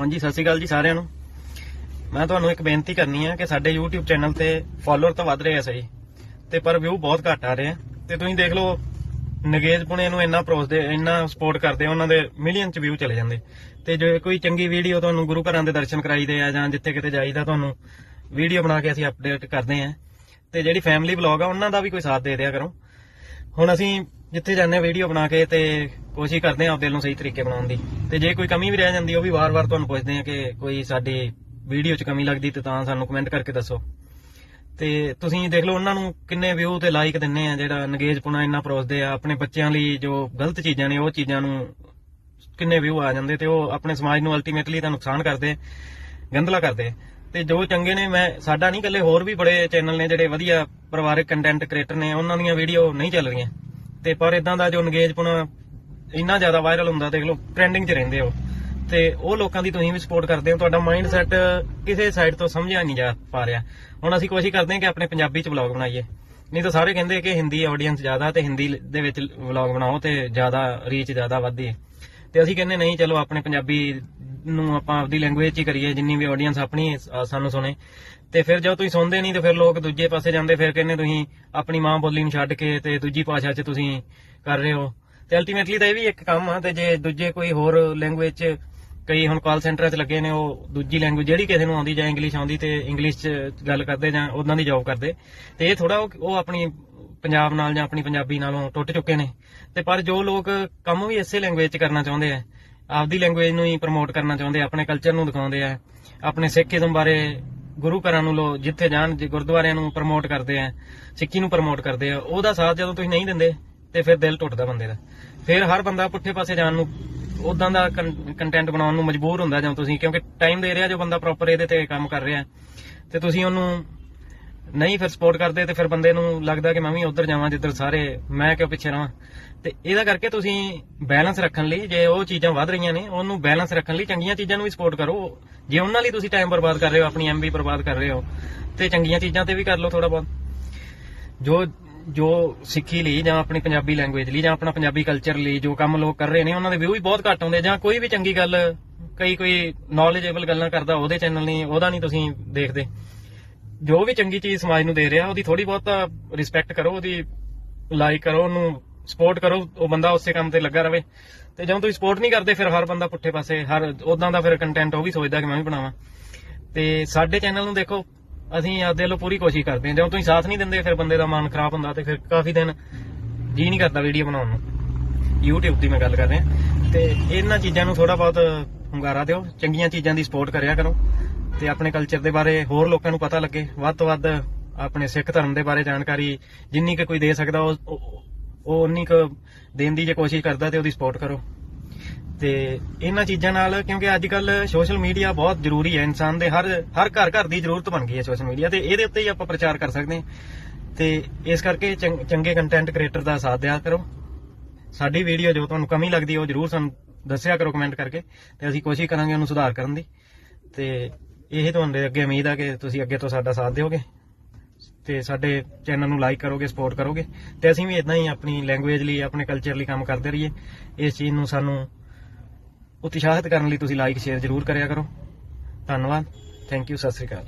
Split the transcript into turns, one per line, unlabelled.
ਹਾਂਜੀ, ਸਤਿ ਸ਼੍ਰੀ ਅਕਾਲ ਜੀ ਸਾਰਿਆਂ ਨੂੰ। ਮੈਂ ਤੁਹਾਨੂੰ ਇੱਕ ਬੇਨਤੀ ਕਰਨੀ ਹੈ ਕਿ ਸਾਡੇ YouTube ਚੈਨਲ ਤੇ ਫਾਲੋਅਰ ਤਾਂ ਵੱਧ ਰਹੇ ਆ ਸਹੀ, ਤੇ ਪਰ ਵਿਊ ਬਹੁਤ ਘੱਟ ਆ ਰਹੇ ਆ। ਤੇ ਤੁਸੀਂ ਦੇਖ ਲਓ, ਨਗੇਜ ਪੁਣੇ ਨੂੰ ਇੰਨਾ ਪਰੋਸਦੇ ਇੰਨਾ ਸਪੋਰਟ ਕਰਦੇ ਉਹਨਾਂ ਦੇ ਮਿਲੀਅਨ ਚ ਵਿਊ ਚਲੇ ਜਾਂਦੇ। ਤੇ ਜੇ ਕੋਈ ਚੰਗੀ ਵੀਡੀਓ ਤੁਹਾਨੂੰ ਗੁਰੂ ਘਰਾਂ ਦੇ ਦਰਸ਼ਨ ਕਰਾਈਦੇ ਆ ਜਾਂ ਜਿੱਥੇ ਕਿਤੇ ਜਾਈਦਾ ਤੁਹਾਨੂੰ ਵੀਡੀਓ ਬਣਾ ਕੇ ਅਸੀਂ ਅਪਡੇਟ ਕਰਦੇ ਆ। ਤੇ ਜਿਹੜੀ ਫੈਮਿਲੀ ਵਲੌਗ ਆ, ਉਹਨਾਂ ਦਾ ਵੀ ਕੋਈ ਸਾਥ ਦੇ ਦਿਆ ਕਰੋ। ਹੁਣ ਅਸੀਂ ਜਿੱਥੇ ਜਾਂਦੇ ਆ ਵੀਡੀਓ ਬਣਾ ਕੇ ਤੇ ਕੋਸ਼ਿਸ਼ ਕਰਦੇ ਆ ਆਪਦੇ ਨੂੰ ਸਹੀ ਤਰੀਕੇ ਬਣਾਉਣ ਦੀ। ਤੇ ਜੇ ਕੋਈ ਕਮੀ ਵੀ ਰਹਿ ਜਾਂਦੀ, ਉਹ ਵੀ ਵਾਰ-ਵਾਰ ਤੁਹਾਨੂੰ ਪੁੱਛਦੇ ਆ ਕਿ ਕੋਈ ਸਾਡੀ ਵੀਡੀਓ 'ਚ ਕਮੀ ਲੱਗਦੀ ਤੇ ਤਾਂ ਸਾਨੂੰ ਕਮੈਂਟ ਕਰਕੇ ਦੱਸੋ। ਤੇ ਤੁਸੀਂ ਦੇਖ ਲਓ, ਉਹਨਾਂ ਨੂੰ ਕਿੰਨੇ ਵਿਊ ਤੇ ਲਾਈਕ ਦਿੰਨੇ ਆ, ਜਿਹੜਾ ਨਗੇਜ ਇੰਨਾ ਪਰੋਸਦੇ ਆ। ਆਪਣੇ ਬੱਚਿਆਂ ਲਈ ਜੋ ਗਲਤ ਚੀਜ਼ਾਂ ਨੇ, ਉਹ ਚੀਜ਼ਾਂ ਨੂੰ ਕਿੰਨੇ ਵਿਊ ਆ ਜਾਂਦੇ ਤੇ ਉਹ ਆਪਣੇ ਸਮਾਜ ਨੂੰ ਅਲਟੀਮੇਟਲੀ ਤਾਂ ਨੁਕਸਾਨ ਕਰਦੇ ਗੰਦਲਾ ਕਰਦੇ। ਤੇ ਜੋ ਚੰਗੇ ਨੇ, ਮੈਂ, ਸਾਡਾ ਨਹੀਂ, ਇਕੱਲੇ ਹੋਰ ਵੀ ਬੜੇ ਚੈਨਲ ਨੇ ਜਿਹੜੇ ਵਧੀਆ ਪਰਿਵਾਰਕ ਕੰਟੈਂਟ ਕ੍ਰੀਏਟਰ ਨੇ, ਉਹਨਾਂ ਦੀਆਂ ਵੀਡੀਓ ਨਹੀਂ ਚੱਲ ਰਹੀਆਂ। ਤੇ ਪਰ ਇਦਾਂ ਦਾ ਜੋ ਨਗੇਜ ਇੰਨਾ ਜ਼ਿਆਦਾ ਵਾਇਰਲ ਹੁੰਦਾ ਦੇਖ ਲਓ ਟ੍ਰੈਂਡਿੰਗ 'ਚ ਰਹਿੰਦੇ ਹੋ। ਤੇ ਉਹ ਲੋਕਾਂ ਦੀ ਤੁਸੀਂ ਵੀ ਸਪੋਰਟ ਕਰਦੇ ਹੋ, ਤੁਹਾਡਾ ਮਾਈਂਡ ਸੈਟ ਕਿਸੇ ਸਾਈਡ ਤੋਂ ਸਮਝਿਆ ਨਹੀਂ ਜਾ ਪਾ ਰਿਹਾ। ਹੁਣ ਅਸੀਂ ਕੋਸ਼ਿਸ਼ ਕਰਦੇ ਹਾਂ ਕਿ ਆਪਣੇ ਪੰਜਾਬੀ 'ਚ ਵਲੌਗ ਬਣਾਈਏ। ਨਹੀਂ ਤਾਂ ਸਾਰੇ ਕਹਿੰਦੇ ਕਿ ਹਿੰਦੀ ਆਡੀਅנס ਜ਼ਿਆਦਾ ਤੇ ਹਿੰਦੀ ਦੇ ਵਿੱਚ ਵਲੌਗ ਬਣਾਓ ਤੇ ਜ਼ਿਆਦਾ ਰੀਚ ਜ਼ਿਆਦਾ ਵੱਧਦੀ ਹੈ ਤੇ ਅਸੀਂ ਕਹਿੰਦੇ ਨਹੀਂ, ਚਲੋ ਆਪਣੇ ਪੰਜਾਬੀ ਨੂੰ ਆਪਾਂ ਆਪਦੀ ਲੈਂਗੁਏਜ 'ਚ ਹੀ ਕਰੀਏ ਜਿੰਨੀ ਵੀ ਆਡੀਅנס ਆਪਣੀ ਅ, ਸਾਨੂੰ ਸੁਣੇ। ਤੇ ਫਿਰ ਜਦੋਂ ਤੁਸੀਂ ਸੁਣਦੇ ਨਹੀਂ ਤੇ ਫਿਰ ਲੋਕ ਦੂਜੇ ਪਾਸੇ ਜਾਂਦੇ ਫਿਰ ਕਹਿੰਦੇ ਤੁਸੀਂ ਆਪਣੀ ਮਾਂ ਬੋਲੀ ਨੂੰ ਛੱਡ ਕੇ ਤੇ ਦੂਜੀ ਭਾਸ਼ਾ 'ਚ ਤੁਸੀਂ ਕਰ ਰਹੇ ਹੋ। ਤੇ ਅਲਟੀਮੇਟਲੀ ਤਾਂ ਇਹ ਵੀ ਇੱਕ ਕੰਮ ਆ ਤੇ ਜੇ ਦੂਜੇ ਕੋਈ ਹੋਰ ਲੈਂਗੁਏਜ 'ਚ ਕਈ ਹੁਣ ਕਾਲ ਸੈਂਟਰਾਂ 'ਚ ਲੱਗੇ ਨੇ ਉਹ ਦੂਜੀ ਲੈਂਗੁਏਜ ਜਿਹੜੀ ਕਿਸੇ ਨੂੰ ਆਉਂਦੀ ਜਾਂ ਇੰਗਲਿਸ਼ ਆਉਂਦੀ ਤੇ ਇੰਗਲਿਸ਼ 'ਚ ਗੱਲ ਕਰਦੇ ਜਾਂ ਉਹਨਾਂ ਦੀ ਜੌਬ ਕਰਦੇ ਤੇ ਇਹ ਥੋੜਾ ਉਹ ਆਪਣੀ ਪੰਜਾਬ ਨਾਲ ਜਾਂ ਆਪਣੀ ਪੰਜਾਬੀ ਨਾਲੋਂ ਟੁੱਟ ਚੁੱਕੇ ਨੇ। ਤੇ ਪਰ ਜੋ ਲੋਕ ਕੰਮ ਵੀ ਇਸੇ ਲੈਂਗੁਏਜ 'ਚ ਕਰਨਾ ਚਾਹੁੰਦੇ ਆ ਆਪਦੀ ਲੈਂਗੁਏਜ ਨੂੰ ਹੀ ਪ੍ਰਮੋਟ ਕਰਨਾ ਚਾਹੁੰਦੇ ਆ, ਆਪਣੇ ਕਲਚਰ ਨੂੰ ਦਿਖਾਉਂਦੇ ਆ। ਆਪਣੇ ਸਿੱਖੀਜ਼ਮ ਬਾਰੇ ਗੁਰੂ ਘਰਾਂ ਨੂੰ ਲੋ ਜਿੱਥੇ ਜਾਣ ਗੁਰਦੁਆਰਿਆਂ ਨੂੰ ਪ੍ਰਮੋਟ ਕਰਦੇ ਆ, ਸਿੱਖੀ ਨੂੰ ਪ੍ਰਮੋਟ ਕਰਦੇ ਆ, ਉਹਦਾ ਸਾਥ ਜਦੋਂ ਤੁਸੀਂ ਨਹੀਂ ਦਿੰਦੇ, ਤੇ ਫਿਰ ਦਿਲ ਟੁੱਟਦਾ ਬੰਦੇ ਦਾ। ਫਿਰ ਹਰ ਬੰਦਾ ਪੁੱਠੇ ਪਾਸੇ ਜਾਣ ਨੂੰ ਉਦਾਂ ਦਾ ਕੰਟੈਂਟ ਬਣਾਉਣ ਨੂੰ ਮਜਬੂਰ ਹੁੰਦਾ ਜਾਂ ਤੁਸੀਂ, ਕਿਉਂਕਿ ਟਾਈਮ ਦੇ ਰਿਹਾ ਜੋ ਬੰਦਾ ਪ੍ਰੋਪਰ ਇਹਦੇ ਤੇ ਕੰਮ ਕਰ ਰਿਹਾ। ਤੇ ਤੁਸੀਂ ਉਹਨੂੰ ਨਹੀਂ ਫਿਰ ਸਪੋਰਟ ਕਰਦੇ ਤੇ ਫਿਰ ਬੰਦੇ ਨੂੰ ਲੱਗਦਾ ਕਿ ਮੈਂ ਵੀ ਉਧਰ ਜਾਵਾਂ ਜਿੱਧਰ ਸਾਰੇ, ਮੈਂ ਕਿਉਂ ਪਿੱਛੇ ਰਵਾਂ? ਤੇ ਇਹਦਾ ਕਰਕੇ ਤੁਸੀਂ ਬੈਲੈਂਸ ਰੱਖਣ ਲਈ ਜੇ ਉਹ ਚੀਜ਼ਾਂ ਵੱਧ ਰਹੀਆਂ ਨੇ, ਉਹਨੂੰ ਬੈਲੈਂਸ ਰੱਖਣ ਲਈ ਚੰਗੀਆਂ ਚੀਜ਼ਾਂ ਨੂੰ ਵੀ ਸਪੋਰਟ ਕਰੋ। ਜੇ ਉਹਨਾਂ ਲਈ ਤੁਸੀਂ ਟਾਈਮ ਬਰਬਾਦ ਕਰ ਰਹੇ ਹੋ, ਆਪਣੀ ਐਮਬੀ ਬਰਬਾਦ ਕਰ ਰਹੇ ਹੋ, ਤੇ ਚੰਗੀਆਂ ਚੀਜ਼ਾਂ ਤੇ ਵੀ ਕਰ ਲਓ ਥੋੜਾ ਬਹੁਤ। ਜੋ ਜੋ ਸਿੱਖੀ ਲਈ ਜਾਂ ਆਪਣੀ ਪੰਜਾਬੀ ਲੈਂਗੁਏਜ ਲਈ ਜਾਂ ਆਪਣਾ ਪੰਜਾਬੀ ਕਲਚਰ ਲਈ ਜੋ ਕੰਮ ਲੋਕ ਕਰ ਰਹੇ ਨੇ, ਉਹਨਾਂ ਦੇ ਵਿਊ ਵੀ ਬਹੁਤ ਘੱਟ ਆਉਂਦੇ ਜਾਂ ਕੋਈ ਵੀ ਚੰਗੀ ਗੱਲ ਕਈ ਕੋਈ ਨੌਲੇਜੇਬਲ ਗੱਲਾਂ ਕਰਦਾ ਉਹਦੇ ਚੈਨਲ ਨਹੀਂ, ਉਹਦਾ ਨਹੀਂ ਤੁਸੀਂ ਦੇਖਦੇ। ਜੋ ਵੀ ਚੰਗੀ ਚੀਜ਼ ਸਮਾਜ ਨੂੰ ਦੇ ਰਿਹਾ, ਉਹਦੀ ਥੋੜੀ ਬਹੁਤ ਰਿਸਪੈਕਟ ਕਰੋ, ਉਹਦੀ ਲਾਈਕ ਕਰੋ, ਉਹਨੂੰ ਸਪੋਰਟ ਕਰੋ, ਉਹ ਬੰਦਾ ਉਸੇ ਕੰਮ ਤੇ ਲੱਗਾ ਰਵੇ। ਤੇ ਜਦੋਂ ਤੁਸੀਂ ਸਪੋਰਟ ਨਹੀਂ ਕਰਦੇ, ਫਿਰ ਹਰ ਬੰਦਾ ਪੁੱਠੇ ਪਾਸੇ, ਹਰ ਉਦਾਂ ਦਾ ਫਿਰ ਕੰਟੈਂਟ ਉਹ ਵੀ ਸੋਚਦਾ ਕਿ ਮੈਂ ਵੀ ਬਣਾਵਾਂ। ਤੇ ਸਾਡੇ ਚੈਨਲ ਨੂੰ ਦੇਖੋ, ਅਸੀਂ ਆਪਦੇ ਵੱਲੋਂ ਪੂਰੀ ਕੋਸ਼ਿਸ਼ ਕਰਦੇ ਹਾਂ। ਜਦੋਂ ਤੁਸੀਂ ਸਾਥ ਨਹੀਂ ਦਿੰਦੇ, ਫਿਰ ਬੰਦੇ ਦਾ ਮਨ ਖਰਾਬ ਹੁੰਦਾ ਤੇ ਫਿਰ ਕਾਫੀ ਦਿਨ ਜੀ ਨਹੀਂ ਕਰਦਾ ਵੀਡੀਓ ਬਣਾਉਣ ਨੂੰ। YouTube ਦੀ ਮੈਂ ਗੱਲ ਕਰ ਰਿਹਾ। ਤੇ ਇਹਨਾਂ ਚੀਜ਼ਾਂ ਨੂੰ ਥੋੜਾ ਬਹੁਤ ਹੁੰਗਾਰਾ ਦਿਓ। ਚੰਗੀਆਂ ਚੀਜ਼ਾਂ ਦੀ ਸਪੋਰਟ ਕਰਿਆ ਕਰੋ। ਤੇ ਆਪਣੇ ਕਲਚਰ ਦੇ ਬਾਰੇ ਹੋਰ ਲੋਕਾਂ ਨੂੰ ਪਤਾ ਲੱਗੇ। ਵੱਧ ਤੋਂ ਵੱਧ ਆਪਣੇ ਸਿੱਖ ਧਰਮ ਦੇ ਬਾਰੇ ਜਾਣਕਾਰੀ ਜਿੰਨੀ ਕੁ ਕੋਈ ਦੇ ਸਕਦਾ, ਉਹ ਉਹ- ਉਨੀ ਕੁ ਦੇਣ ਦੀ ਜੇ ਕੋਸ਼ਿਸ਼ ਕਰਦਾ ਤੇ ਉਹਦੀ ਸਪੋਰਟ ਕਰੋ। ਤੇ ਇਹਨਾਂ ਚੀਜ਼ਾਂ ਨਾਲ ਕਿਉਂਕਿ ਅੱਜ ਕੱਲ ਸੋਸ਼ਲ ਮੀਡੀਆ ਬਹੁਤ ਜ਼ਰੂਰੀ ਹੈ। ਇਨਸਾਨ ਦੇ ਹਰ ਹਰ ਘਰ ਘਰ ਦੀ ਜ਼ਰੂਰਤ ਬਣ ਗਈ ਹੈ ਸੋਸ਼ਲ ਮੀਡੀਆ ਤੇ। ਇਹਦੇ ਉੱਤੇ ਹੀ ਆਪਾਂ ਪ੍ਰਚਾਰ ਕਰ ਸਕਦੇ ਹਾਂ। ਤੇ ਇਸ ਕਰਕੇ ਚੰਗ- ਚੰਗੇ ਕੰਟੈਂਟ ਕ੍ਰੀਏਟਰ ਦਾ ਸਾਥ ਦਿਆ ਕਰੋ। ਸਾਡੀ ਵੀਡੀਓ ਜੋ ਤੁਹਾਨੂੰ ਕਮੀ ਲੱਗਦੀ ਹੈ, ਉਹ ਜਰੂਰ ਸਾਨੂੰ ਦੱਸਿਆ ਕਰੋ ਕਮੈਂਟ ਕਰਕੇ ਤੇ ਅਸੀਂ ਕੋਸ਼ਿਸ਼ ਕਰਾਂਗੇ ਉਹਨੂੰ ਸੁਧਾਰ ਕਰਨ ਦੀ। ਤੇ ਇਹ ਤੁਹਾਡੇ ਅੱਗੇ ਉਮੀਦ ਆ ਕਿ ਤੁਸੀਂ ਅੱਗੇ ਤੋਂ ਸਾਡਾ ਸਾਥ ਦਿਓਗੇ ਤੇ ਸਾਡੇ ਚੈਨਲ ਨੂੰ ਲਾਈਕ ਕਰੋਗੇ ਸਪੋਰਟ ਕਰੋਗੇ ਤੇ ਅਸੀਂ ਵੀ ਇਦਾਂ ਹੀ ਆਪਣੀ ਲੈਂਗੁਏਜ ਲਈ, ਆਪਣੇ ਕਲਚਰ ਲਈ ਕੰਮ ਕਰਦੇ ਰਹੀਏ। ਇਸ ਚੀਜ਼ ਨੂੰ ਸਾਨੂੰ ਉਤਸ਼ਾਹਿਤ ਕਰਨ ਲਈ ਤੁਸੀਂ ਲਾਈਕ ਸ਼ੇਅਰ ਜ਼ਰੂਰ ਕਰਿਆ ਕਰੋ। ਧੰਨਵਾਦ। Thank you Sat Sri Akal.